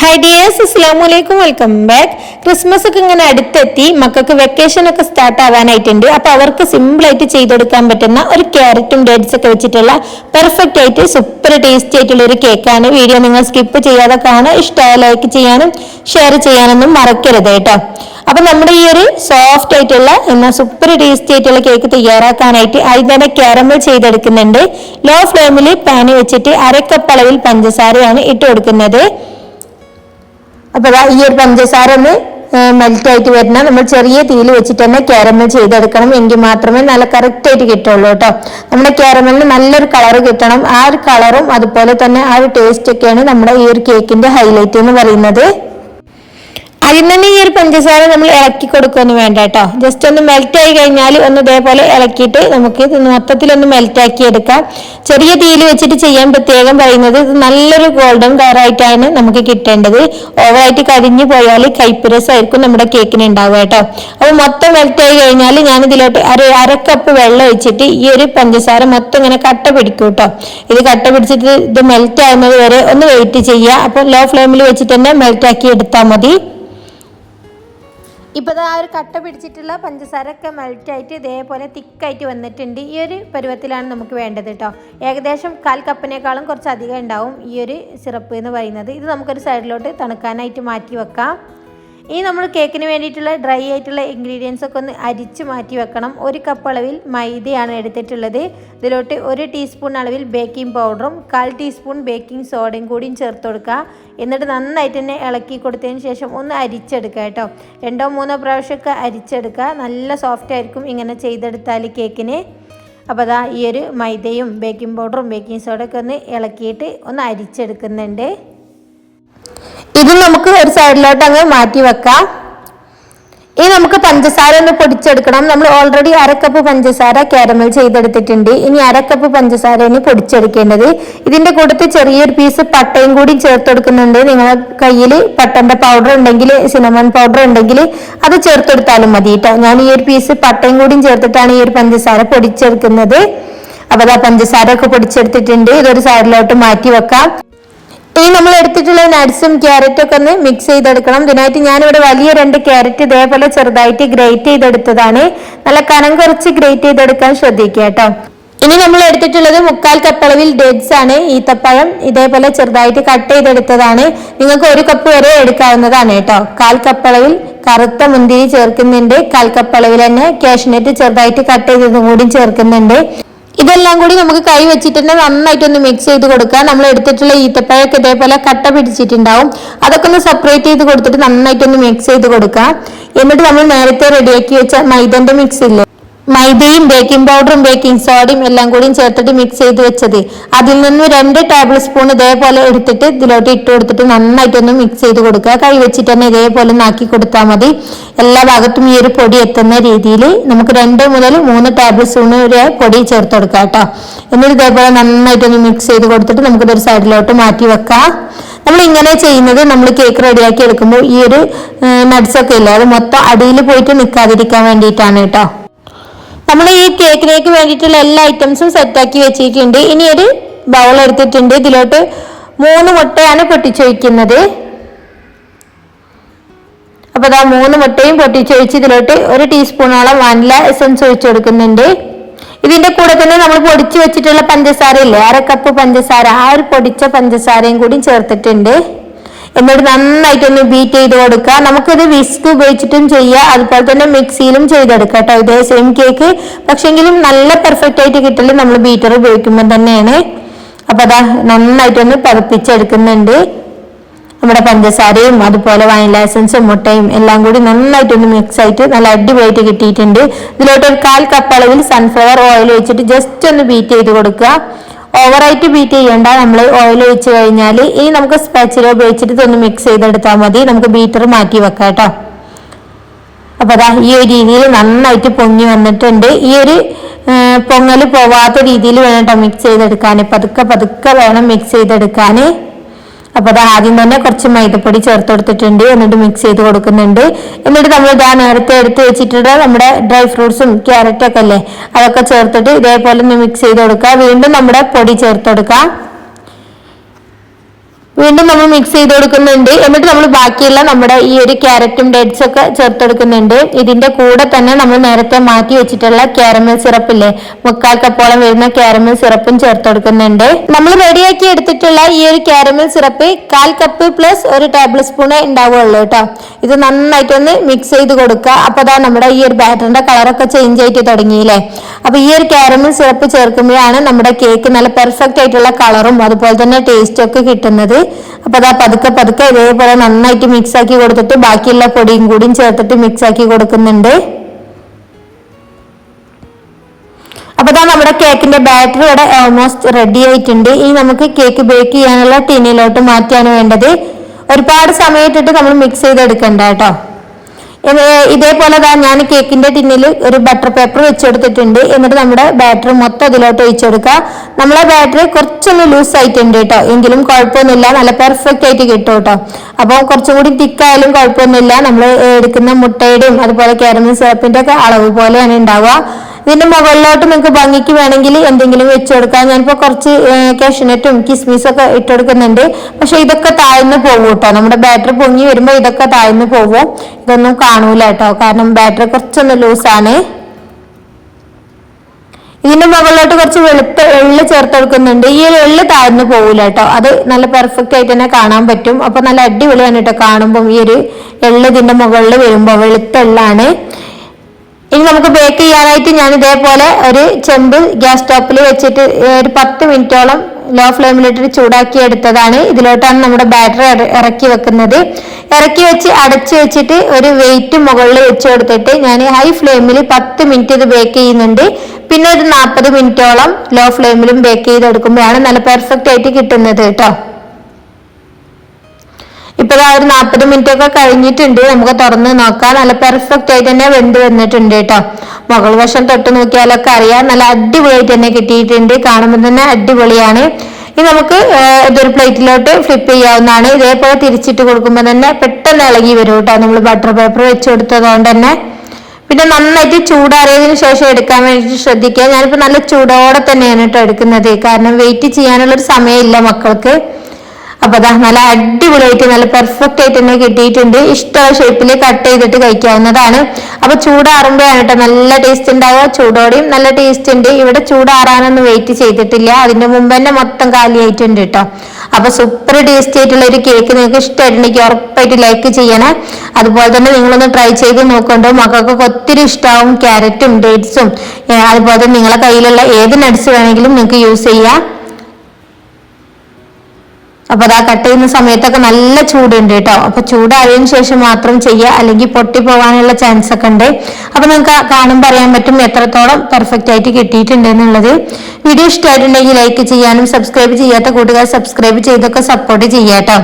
Hi dears അസ്സാം വലൈക്കും welcome back Christmas ഒക്കെ ഇങ്ങനെ അടുത്തെത്തി. മക്കൾക്ക് വെക്കേഷൻ ഒക്കെ സ്റ്റാർട്ട് ആവാനായിട്ടുണ്ട്. അപ്പൊ അവർക്ക് സിമ്പിൾ ആയിട്ട് ചെയ്തെടുക്കാൻ പറ്റുന്ന ഒരു ക്യാരറ്റും ഡേറ്റ്സ് ഒക്കെ വെച്ചിട്ടുള്ള പെർഫെക്റ്റ് ആയിട്ട് സൂപ്പർ ടേസ്റ്റി ആയിട്ടുള്ള ഒരു കേക്കാണ് വീഡിയോ നിങ്ങൾ സ്കിപ്പ് ചെയ്യാതെ കാണുക. ഇഷ്ടമായ ലൈക്ക് ചെയ്യാനും ഷെയർ ചെയ്യാനൊന്നും മറക്കരുത് കേട്ടോ. അപ്പൊ നമ്മുടെ ഈ ഒരു സോഫ്റ്റ് ആയിട്ടുള്ള എന്നാൽ സൂപ്പർ ടേസ്റ്റി ആയിട്ടുള്ള കേക്ക് തയ്യാറാക്കാനായിട്ട് ആദ്യം തന്നെ ക്യാരമൽ ചെയ്തെടുക്കുന്നുണ്ട് ലോ ഫ്ലെയിമിൽ പാന് വെച്ചിട്ട് അരക്കപ്പ് അളവിൽ പഞ്ചസാരയാണ് ഇട്ട് കൊടുക്കുന്നത്. അപ്പൊ ദാ ഈ ഒരു പഞ്ചസാര ഒന്ന് മെൽറ്റ് ആയിട്ട് വരണം നമ്മൾ ചെറിയ തീയിൽ വെച്ചിട്ട് തന്നെ കാരമൽ ചെയ്തെടുക്കണം എങ്കിൽ മാത്രമേ നല്ല കറക്റ്റ് ആയിട്ട് കിട്ടുള്ളൂ കേട്ടോ നമ്മുടെ കാരമലിന് നല്ലൊരു കളർ കിട്ടണം. ആ ഒരു കളറും അതുപോലെ തന്നെ ആ ഒരു ടേസ്റ്റ് ഒക്കെയാണ് നമ്മുടെ ഈ ഒരു കേക്കിന്റെ ഹൈലൈറ്റ് എന്ന് പറയുന്നത്. അതിൽ തന്നെ ഈ ഒരു പഞ്ചസാര നമ്മൾ ഇളക്കി കൊടുക്കുകയൊന്നും വേണ്ട കേട്ടോ. ജസ്റ്റ് ഒന്ന് മെൽറ്റ് ആയി കഴിഞ്ഞാൽ ഒന്ന് ഇതേപോലെ ഇളക്കിയിട്ട് നമുക്ക് ഇത് മൊത്തത്തിലൊന്ന് മെൽറ്റ് ആക്കി എടുക്കാം. ചെറിയ തീയിൽ വെച്ചിട്ട് ചെയ്യാൻ പ്രത്യേകം പറയുന്നത് ഇത് നല്ലൊരു ഗോൾഡൻ കളർ ആയിട്ടാണ് നമുക്ക് കിട്ടേണ്ടത്. ഓവറായിട്ട് കരിഞ്ഞു പോയാൽ കൈപ്പുരസമായിരിക്കും നമ്മുടെ കേക്കിന് ഉണ്ടാവുക കേട്ടോ. അപ്പോൾ മൊത്തം മെൽറ്റ് ആയി കഴിഞ്ഞാൽ ഞാൻ ഇതിലോട്ട് അര കപ്പ് വെള്ളം ഒഴിച്ചിട്ട് ഈ ഒരു പഞ്ചസാര മൊത്തം ഇങ്ങനെ കട്ട പിടിക്കും കേട്ടോ. ഇത് കട്ട പിടിച്ചിട്ട് ഇത് മെൽറ്റ് ആകുന്നത് വരെ ഒന്ന് വെയിറ്റ് ചെയ്യുക. അപ്പോൾ ലോ ഫ്ലെയിമിൽ വെച്ചിട്ട് തന്നെ മെൽറ്റ് ആക്കി എടുത്താൽ മതി. ഇപ്പോൾ ആ ഒരു കട്ട പിടിച്ചിട്ടുള്ള പഞ്ചസാര ഒക്കെ മെൽറ്റ് ആയിട്ട് ഇതേപോലെ തിക്കായിട്ട് വന്നിട്ടുണ്ട്. ഈ ഒരു പരുവത്തിലാണ് നമുക്ക് വേണ്ടത് കേട്ടോ ഏകദേശം കാൽ കപ്പിനേക്കാളും കുറച്ച് അധികം ഉണ്ടാവും ഈ ഒരു സിറപ്പ് എന്ന് പറയുന്നത്. ഇത് നമുക്കൊരു സൈഡിലോട്ട് തണുക്കാനായിട്ട് മാറ്റി വെക്കാം. ഇനി നമ്മൾ കേക്കിന് വേണ്ടിയിട്ടുള്ള ഡ്രൈ ആയിട്ടുള്ള ഇൻഗ്രീഡിയൻസ് ഒക്കെ ഒന്ന് അരിച്ച് മാറ്റി വെക്കണം. ഒരു കപ്പ് അളവിൽ മൈദയാണ് എടുത്തിട്ടുള്ളത്. ഇതിലോട്ട് ഒരു ടീസ്പൂൺ അളവിൽ ബേക്കിംഗ് പൗഡറും കാൽ ടീസ്പൂൺ ബേക്കിംഗ് സോഡയും കൂടിയും ചേർത്ത് കൊടുക്കുക. എന്നിട്ട് നന്നായിട്ട് തന്നെ ഇളക്കി കൊടുത്തതിന് ശേഷം ഒന്ന് അരിച്ചെടുക്കുക കേട്ടോ. രണ്ടോ മൂന്നോ പ്രാവശ്യമൊക്കെ അരിച്ചെടുക്കുക. നല്ല സോഫ്റ്റ് ആയിരിക്കും ഇങ്ങനെ ചെയ്തെടുത്താൽ കേക്കിന്. അപ്പോൾ അതാ ഈ ഒരു മൈദയും ബേക്കിംഗ് പൗഡറും ബേക്കിംഗ് സോഡയൊക്കെ ഒന്ന് ഇളക്കിയിട്ട് ഒന്ന് അരിച്ചെടുക്കുന്നുണ്ട്. ഇത് നമുക്ക് ഒരു സൈഡിലോട്ട് അങ്ങ് മാറ്റി വെക്കാം. ഇനി നമുക്ക് പഞ്ചസാര ഒന്ന് പൊടിച്ചെടുക്കണം. നമ്മൾ ഓൾറെഡി അരക്കപ്പ് പഞ്ചസാര കാരമൽ ചെയ്തെടുത്തിട്ടുണ്ട്. ഇനി അരക്കപ്പ് പഞ്ചസാര ഇനി പൊടിച്ചെടുക്കേണ്ടത്. ഇതിന്റെ കൂട്ടത്തിൽ ചെറിയൊരു പീസ് പട്ടയും കൂടി ചേർത്ത് കൊടുക്കുന്നുണ്ട്. നിങ്ങളുടെ കയ്യിൽ പട്ടന്റെ പൗഡർ ഉണ്ടെങ്കിൽ സിനമൺ പൗഡർ ഉണ്ടെങ്കിൽ അത് ചേർത്തെടുത്താലും മതി കേട്ടോ ഞാൻ ഈ ഒരു പീസ് പട്ടയും കൂടിയും ചേർത്തിട്ടാണ് ഈ ഒരു പഞ്ചസാര പൊടിച്ചെടുക്കുന്നത്. അപ്പൊ അതാ പഞ്ചസാര ഒക്കെ പൊടിച്ചെടുത്തിട്ടുണ്ട്. ഇതൊരു സൈഡിലോട്ട് മാറ്റി വെക്കാം. ഇനി നമ്മൾ എടുത്തിട്ടുള്ള നട്ട്സും ക്യാരറ്റും ഒക്കെ ഒന്ന് മിക്സ് ചെയ്തെടുക്കണം. ഇതിനായിട്ട് ഞാനിവിടെ വലിയ രണ്ട് ക്യാരറ്റ് ഇതേപോലെ ചെറുതായിട്ട് ഗ്രേറ്റ് ചെയ്തെടുത്തതാണ്. നല്ല കനം കുറച്ച് ഗ്രേറ്റ് ചെയ്തെടുക്കാൻ ശ്രദ്ധിക്കുക കേട്ടോ. ഇനി നമ്മൾ എടുത്തിട്ടുള്ളത് മുക്കാൽ കപ്പ് അളവിൽ ഡേറ്റ്സ് ആണ്. ഈത്തപ്പഴം ഇതേപോലെ ചെറുതായിട്ട് കട്ട് ചെയ്തെടുത്തതാണ്. നിങ്ങൾക്ക് ഒരു കപ്പ് വരെ എടുക്കാവുന്നതാണ് കേട്ടോ. കാൽ കപ്പളവിൽ കറുത്ത മുന്തിരി ചേർക്കുന്നുണ്ട്. കാൽ കപ്പളവിൽ തന്നെ കാഷ്നറ്റ് ചെറുതായിട്ട് കട്ട് ചെയ്തതും കൂടി ചേർക്കുന്നുണ്ട്. ഇതെല്ലാം കൂടി നമുക്ക് കൈ വെച്ചിട്ട് തന്നെ നന്നായിട്ടൊന്ന് മിക്സ് ചെയ്ത് കൊടുക്കുക നമ്മൾ എടുത്തിട്ടുള്ള ഈത്തപ്പഴമൊക്കെ ഇതേപോലെ കട്ട പിടിച്ചിട്ടുണ്ടാവും. അതൊക്കെ ഒന്ന് സെപ്പറേറ്റ് ചെയ്ത് കൊടുത്തിട്ട് നന്നായിട്ടൊന്ന് മിക്സ് ചെയ്ത് കൊടുക്കുക എന്നിട്ട് നമ്മൾ നേരത്തെ റെഡിയാക്കി വെച്ച മൈദന്റെ മിക്സ് ഇല്ലേ? മൈദയും ബേക്കിംഗ് പൗഡറും ബേക്കിംഗ് സോഡയും എല്ലാം കൂടി ചേർത്തിട്ട് മിക്സ് ചെയ്ത് വെച്ചത്. അതിൽ നിന്ന് രണ്ട് ടേബിൾ സ്പൂൺ ഇതേപോലെ എടുത്തിട്ട് ഇതിലോട്ട് ഇട്ട് കൊടുത്തിട്ട് നന്നായിട്ടൊന്ന് മിക്സ് ചെയ്ത് കൊടുക്കുക. കൈ വെച്ചിട്ട് തന്നെ ഇതേപോലെ ആക്കി കൊടുത്താൽ മതി. എല്ലാ ഭാഗത്തും ഈ ഒരു പൊടി എത്തുന്ന രീതിയിൽ നമുക്ക് രണ്ട് മുതൽ മൂന്ന് ടേബിൾ സ്പൂൺ വരെ പൊടി ചേർത്ത് കൊടുക്കാം കേട്ടോ. എന്നിട്ട് ഇതേപോലെ നന്നായിട്ടൊന്ന് മിക്സ് ചെയ്ത് കൊടുത്തിട്ട് നമുക്കിതൊരു സൈഡിലോട്ട് മാറ്റി വെക്കാം. നമ്മൾ ഇങ്ങനെ ചെയ്യുന്നത് നമ്മൾ കേക്ക് റെഡിയാക്കി എടുക്കുമ്പോൾ ഈ ഒരു നട്ട്സൊക്കെ ഇല്ലേ? അത് മൊത്തം അടിയിൽ പോയിട്ട് നിൽക്കാതിരിക്കാൻ വേണ്ടിയിട്ടാണ് കേട്ടോ. നമ്മൾ ഈ കേക്കിലേക്ക് വേണ്ടിയിട്ടുള്ള എല്ലാ ഐറ്റംസും സെറ്റ് ആക്കി വെച്ചിട്ടുണ്ട്. ഇനി ഒരു ബൗൾ എടുത്തിട്ടുണ്ട്. ഇതിലോട്ട് മൂന്ന് മുട്ടയാണ് പൊട്ടിച്ചൊഴിക്കുന്നത്. അപ്പൊ അതാ മൂന്ന് മുട്ടയും പൊട്ടിച്ചൊഴിച്ച് ഇതിലോട്ട് ഒരു ടീസ്പൂണോളം വാനില എസൻസ് ഒഴിച്ചു കൊടുക്കുന്നുണ്ട്. ഇതിന്റെ കൂടെ തന്നെ നമ്മൾ പൊടിച്ചു വെച്ചിട്ടുള്ള പഞ്ചസാര ഇല്ലേ അര കപ്പ് പഞ്ചസാര. ആ ഒരു പൊടിച്ച പഞ്ചസാരയും കൂടി ചേർത്തിട്ടുണ്ട്. എന്നിട്ട് നന്നായിട്ടൊന്ന് ബീറ്റ് ചെയ്ത് കൊടുക്കുക. നമുക്കിത് വിസ്ക് ഉപയോഗിച്ചിട്ടും ചെയ്യാം. അതുപോലെ തന്നെ മിക്സിയിലും ചെയ്തെടുക്കാം കേട്ടോ. ഇതേ സെയിം കേക്ക് പക്ഷെങ്കിലും നല്ല പെർഫെക്റ്റ് ആയിട്ട് കിട്ടൽ നമ്മൾ ബീറ്റർ ഉപയോഗിക്കുമ്പോൾ തന്നെയാണ്. അപ്പൊ അതാ നന്നായിട്ടൊന്ന് പതപ്പിച്ചെടുക്കുന്നുണ്ട്. നമ്മുടെ പഞ്ചസാരയും അതുപോലെ വൈൻ ലൈസൻസും മുട്ടയും എല്ലാം കൂടി നന്നായിട്ടൊന്ന് മിക്സ് ആയിട്ട് നല്ല അടിപൊളിയായിട്ട് കിട്ടിയിട്ടുണ്ട്. ഇതിലോട്ട് ഒരു കാൽ കപ്പ് അളവിൽ സൺഫ്ലവർ ഓയിൽ വെച്ചിട്ട് ജസ്റ്റ് ഒന്ന് ബീറ്റ് ചെയ്ത് കൊടുക്കുക. ഓവറായിട്ട് ബീറ്റ് ചെയ്യേണ്ട. നമ്മൾ ഓയിൽ ഒഴിച്ച് കഴിഞ്ഞാൽ ഇനി നമുക്ക് സ്പാച്ചില ഉപയോഗിച്ചിട്ട് ഇതൊന്ന് മിക്സ് ചെയ്തെടുത്താൽ മതി. നമുക്ക് ബീറ്റർ മാറ്റി വെക്കാം കേട്ടോ അപ്പൊ അതാ ഈ ഒരു രീതിയിൽ നന്നായിട്ട് പൊങ്ങി വന്നിട്ടുണ്ട്. ഈ ഒരു പൊങ്ങൽ പോവാത്ത രീതിയിൽ വേണം കേട്ടോ മിക്സ് ചെയ്തെടുക്കാൻ പതുക്കെ പതുക്കെ വേണം മിക്സ് ചെയ്തെടുക്കാൻ അപ്പൊ അത് ആദ്യം തന്നെ കുറച്ച് മൈദപ്പൊടി ചേർത്ത് കൊടുത്തിട്ടുണ്ട്. എന്നിട്ട് മിക്സ് ചെയ്ത് കൊടുക്കുന്നുണ്ട്. എന്നിട്ട് നമ്മൾ ഇതാ നേരത്തെ എടുത്ത് വെച്ചിട്ടുള്ള നമ്മുടെ ഡ്രൈ ഫ്രൂട്ട്സും ക്യാരറ്റൊക്കെ അല്ലേ? അതൊക്കെ ചേർത്തിട്ട് ഇതേപോലെ ഒന്ന് മിക്സ് ചെയ്ത് കൊടുക്കുക. വീണ്ടും നമ്മുടെ പൊടി ചേർത്ത് കൊടുക്കുക. വീണ്ടും നമ്മൾ മിക്സ് ചെയ്ത് കൊടുക്കുന്നുണ്ട്. എന്നിട്ട് നമ്മൾ ബാക്കിയുള്ള നമ്മുടെ ഈ ഒരു ക്യാരറ്റും ഡേറ്റ്സ് ഒക്കെ ചേർത്ത് കൊടുക്കുന്നുണ്ട്. ഇതിന്റെ കൂടെ തന്നെ നമ്മൾ നേരത്തെ മാറ്റി വെച്ചിട്ടുള്ള കാരമൽ സിറപ്പ് ഇല്ലേ? മുക്കാൽ കപ്പോളം വരുന്ന കാരമൽ സിറപ്പും ചേർത്ത് കൊടുക്കുന്നുണ്ട്. നമ്മൾ റെഡിയാക്കി എടുത്തിട്ടുള്ള ഈ ഒരു കാരമൽ സിറപ്പ് കാൽ കപ്പ് പ്ലസ് ഒരു ടേബിൾ സ്പൂൺ ഉണ്ടാവുള്ളൂ കേട്ടോ ഇത് നന്നായിട്ടൊന്ന് മിക്സ് ചെയ്ത് കൊടുക്കുക. അപ്പൊ അതാ നമ്മുടെ ഈ ഒരു ബാറ്ററിന്റെ കളറൊക്കെ ചേഞ്ച് ആയിട്ട് തുടങ്ങിയില്ലേ? അപ്പൊ ഈ ഒരു കാരമൽ സിറപ്പ് ചേർക്കുമ്പോഴാണ് നമ്മുടെ കേക്ക് നല്ല പെർഫെക്റ്റ് ആയിട്ടുള്ള കളറും അതുപോലെ തന്നെ ടേസ്റ്റും ഒക്കെ കിട്ടുന്നത്. അപ്പൊ അതാ പതുക്കെ പതുക്കെ ഇതേപോലെ നന്നായിട്ട് മിക്സ് ആക്കി കൊടുത്തിട്ട് ബാക്കിയുള്ള പൊടിയും കൂടിയും ചേർത്തിട്ട് മിക്സ് ആക്കി കൊടുക്കുന്നുണ്ട്. അപ്പൊ ഇതാ നമ്മുടെ കേക്കിന്റെ ബാറ്ററി ഇവിടെ ഓൾമോസ്റ്റ് റെഡി ആയിട്ടുണ്ട്. ഇനി നമുക്ക് കേക്ക് ബേക്ക് ചെയ്യാനുള്ള ടീനിലോട്ട് മാറ്റിയാണ് വേണ്ടത്. ഒരുപാട് സമയം ഇട്ടിട്ട് നമ്മൾ മിക്സ് ചെയ്തെടുക്കണ്ട കേട്ടോ. ഇതേപോലെ ദാ ഞാൻ കേക്കിന്റെ ടിന്നിൽ ഒരു ബട്ടർ പേപ്പർ വെച്ചെടുത്തിട്ടുണ്ട്. എന്നിട്ട് നമ്മുടെ ബാറ്ററി മൊത്തം അതിലോട്ട് ഒഴിച്ചെടുക്കുക. നമ്മളെ ബാറ്ററി കുറച്ചൊന്ന് ലൂസ് ആയിട്ടുണ്ട് കേട്ടോ. എങ്കിലും കുഴപ്പമൊന്നുമില്ല. നല്ല പെർഫെക്റ്റ് ആയിട്ട് കിട്ടും കേട്ടോ. അപ്പോൾ കുറച്ചും കൂടി തിക്കായാലും കുഴപ്പമൊന്നുമില്ല. നമ്മൾ എടുക്കുന്ന മുട്ടയുടെയും അതുപോലെ കാരമൽ സിറപ്പിന്റെ ഒക്കെ അളവ് പോലെയാണ് ഉണ്ടാവുക. ഇതിന്റെ മുകളിലോട്ട് നിങ്ങൾക്ക് ഭംഗിക്ക് വേണമെങ്കിൽ എന്തെങ്കിലും വെച്ചു കൊടുക്കാം. കുറച്ച് കാഷ്നട്ടും കിസ്മിസും ഒക്കെ ഇട്ടെടുക്കുന്നുണ്ട് പക്ഷെ ഇതൊക്കെ താഴ്ന്നു പോകും കേട്ടോ. നമ്മുടെ ബാറ്ററി പൊങ്ങി വരുമ്പോൾ ഇതൊക്കെ താഴ്ന്നു പോകും ഇതൊന്നും കാണൂല കേട്ടോ. കാരണം ബാറ്ററി കുറച്ചൊന്ന് ലൂസാണ് ഇതിന്റെ മുകളിലോട്ട് കുറച്ച് വെളുത്ത എള്ള് ചേർത്തെടുക്കുന്നുണ്ട് ഈ ഒരു എള്ള് താഴ്ന്നു പോകൂല കേട്ടോ. അത് നല്ല പെർഫെക്റ്റ് ആയിട്ട് തന്നെ കാണാൻ പറ്റും. അപ്പൊ നല്ല അടിപൊളിയാണ് കേട്ടോ കാണുമ്പോൾ ഈ ഒരു എള്ള് ഇതിന്റെ മുകളിൽ വരുമ്പോൾ വെളുത്ത എള്ളാണ്. ഇനി നമുക്ക് ബേക്ക് ചെയ്യാനായിട്ട് ഞാൻ ഇതേപോലെ ഒരു ചെമ്പ് ഗ്യാസ് സ്റ്റോപ്പിൽ വെച്ചിട്ട് ഒരു പത്ത് മിനിറ്റോളം ലോ ഫ്ലെയിമിലിട്ട് ചൂടാക്കി എടുത്തതാണ്. ഇതിലോട്ടാണ് നമ്മുടെ ബാറ്ററി ഇറക്കി വെക്കുന്നത്. ഇറക്കി വെച്ച് അടച്ചു വെച്ചിട്ട് ഒരു വെയിറ്റ് മുകളിൽ വെച്ച് കൊടുത്തിട്ട് ഞാൻ ഹൈ ഫ്ലെയിമിൽ പത്ത് മിനിറ്റ് ഇത് ബേക്ക് ചെയ്യുന്നുണ്ട്. പിന്നെ ഒരു നാൽപ്പത് മിനിറ്റോളം ലോ ഫ്ലെയിമിലും ബേക്ക് ചെയ്തെടുക്കുമ്പോഴാണ് നല്ല പെർഫെക്റ്റ് ആയിട്ട് കിട്ടുന്നത് കേട്ടോ. ഇപ്പൊ ആ ഒരു നാൽപ്പത് മിനിറ്റ് ഒക്കെ കഴിഞ്ഞിട്ടുണ്ട്. നമുക്ക് തുറന്ന് നോക്കാം. നല്ല പെർഫെക്റ്റ് ആയിട്ട് തന്നെ വെന്ത് വന്നിട്ടുണ്ട് കേട്ടോ. മുകൾ വശം തൊട്ട് നോക്കിയാലൊക്കെ അറിയാം. നല്ല അടിപൊളിയായിട്ട് തന്നെ കിട്ടിയിട്ടുണ്ട്. കാണുമ്പോൾ തന്നെ അടിപൊളിയാണ്. ഇനി നമുക്ക് ഇതൊരു പ്ലേറ്റിലോട്ട് ഫ്ലിപ്പ് ചെയ്യാവുന്നതാണ്. ഇതേപോലെ തിരിച്ചിട്ട് കൊടുക്കുമ്പോൾ തന്നെ പെട്ടെന്ന് ഇളകി വരും കേട്ടോ. നമ്മൾ ബട്ടർ പേപ്പർ വെച്ച് കൊടുത്തതുകൊണ്ട് തന്നെ. പിന്നെ നന്നായിട്ട് ചൂടാറിയതിനു ശേഷം എടുക്കാൻ വേണ്ടിയിട്ട് ശ്രദ്ധിക്കുക. ഞാനിപ്പോൾ നല്ല ചൂടോടെ തന്നെയാണ് കേട്ടോ എടുക്കുന്നത്. കാരണം വെയിറ്റ് ചെയ്യാനുള്ളൊരു സമയമില്ല മക്കൾക്ക്. അപ്പൊ അതാ നല്ല അടിപൊളിയായിട്ട് നല്ല പെർഫെക്റ്റ് ആയിട്ട് തന്നെ കിട്ടിയിട്ടുണ്ട്. ഇഷ്ടമുള്ള ഷേപ്പിൽ കട്ട് ചെയ്തിട്ട് കഴിക്കാവുന്നതാണ്. അപ്പൊ ചൂടാറുമ്പോഴാണ് കേട്ടോ നല്ല ടേസ്റ്റ് ഉണ്ടാവുക ചൂടോടെയും നല്ല ടേസ്റ്റ് ഉണ്ട് ഇവിടെ ചൂടാറാനൊന്നും വെയിറ്റ് ചെയ്തിട്ടില്ല. അതിന്റെ മുമ്പ് തന്നെ മൊത്തം കാലിയായിട്ടുണ്ട് കേട്ടോ അപ്പൊ സൂപ്പർ ടേസ്റ്റി ആയിട്ടുള്ള ഒരു കേക്ക് നിങ്ങൾക്ക് ഇഷ്ടമായിട്ടുണ്ടെങ്കിൽ ഉറപ്പായിട്ട് ലൈക്ക് ചെയ്യണേ. അതുപോലെ തന്നെ നിങ്ങളൊന്ന് ട്രൈ ചെയ്ത് നോക്കുന്നുണ്ടോ മക്കൾക്കൊക്കെ ഒത്തിരി ഇഷ്ടമാവും ക്യാരറ്റും ഡേറ്റ്സും അതുപോലെ തന്നെ നിങ്ങളെ കയ്യിലുള്ള ഏത് നട്സ് വേണമെങ്കിലും നിങ്ങൾക്ക് യൂസ് ചെയ്യാം. അപ്പൊ അതാ കട്ട് ചെയ്യുന്ന സമയത്തൊക്കെ നല്ല ചൂടുണ്ട് കേട്ടോ. അപ്പൊ ചൂടായതിനു ശേഷം മാത്രം ചെയ്യുക. അല്ലെങ്കിൽ പൊട്ടി പോകാനുള്ള ചാൻസ് ഒക്കെ ഉണ്ട്. അപ്പൊ നമുക്ക് കാണുമ്പോൾ പറയാൻ പറ്റും എത്രത്തോളം പെർഫെക്റ്റ് ആയിട്ട് കിട്ടിയിട്ടുണ്ട് എന്നുള്ളത്. വീഡിയോ ഇഷ്ടമായിട്ടുണ്ടെങ്കിൽ ലൈക്ക് ചെയ്യാനും സബ്സ്ക്രൈബ് ചെയ്യാത്ത കൂട്ടുകാർ സബ്സ്ക്രൈബ് ചെയ്തൊക്കെ സപ്പോർട്ട് ചെയ്യാട്ടോ